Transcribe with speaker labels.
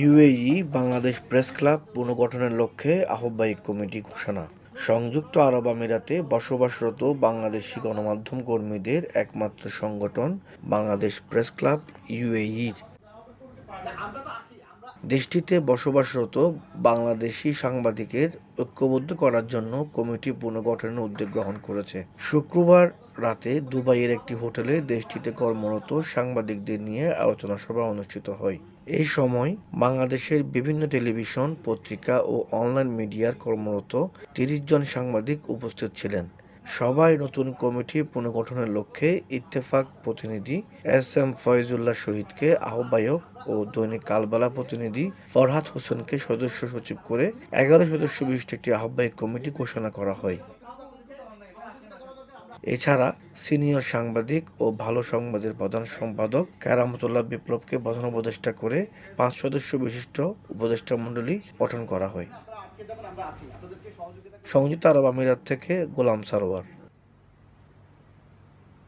Speaker 1: UAE, Bangladesh press club, পুনর্গঠনের লক্ষ্যে আহ্বায়ক কমিটি ঘোষণা। সংযুক্ত আরব আমিরাতে বসবাসরত বাংলাদেশি গণমাধ্যম কর্মীদের একমাত্র সংগঠন বাংলাদেশ প্রেস ক্লাব, ইউএইর। দেশটিতে বসবাসরত বাংলাদেশি সাংবাদিকের ঐক্যবদ্ধ করার জন্য কমিটি পুনর্গঠনের উদ্যোগ গ্রহণ করেছে। শুক্রবার রাতে দুবাইয়ের একটি হোটেলে দেশটিতে কর্মরত সাংবাদিকদের নিয়ে আলোচনা সভা অনুষ্ঠিত হয়। এই সময় বাংলাদেশের বিভিন্ন টেলিভিশন, পত্রিকা ও অনলাইন মিডিয়ার কর্মরত তিরিশ জন সাংবাদিক উপস্থিত ছিলেন। সবাই নতুন কমিটি পুনর্গঠনের লক্ষ্যে ইত্তেফাক প্রতিনিধি এস এম ফয়জুল্লাহ শহীদকে আহ্বায়ক ও দৈনিক কালবালা প্রতিনিধি ফরহাদ হোসেনকে সদস্য সচিব করে এগারো সদস্য বিশিষ্ট একটি আহ্বায়ক কমিটি ঘোষণা করা হয়। এছাড়া সিনিয়র সাংবাদিক ও ভালো সংবাদের প্রধান সম্পাদক কেরামতুল্লাহ বিপ্লবকে প্রধান উপদেষ্টা করে পাঁচ সদস্য বিশিষ্ট উপদেষ্টা মণ্ডলী গঠন করা হয়। সংযুক্ত আরব আমিরাত থেকে গোলাম সারোয়ার।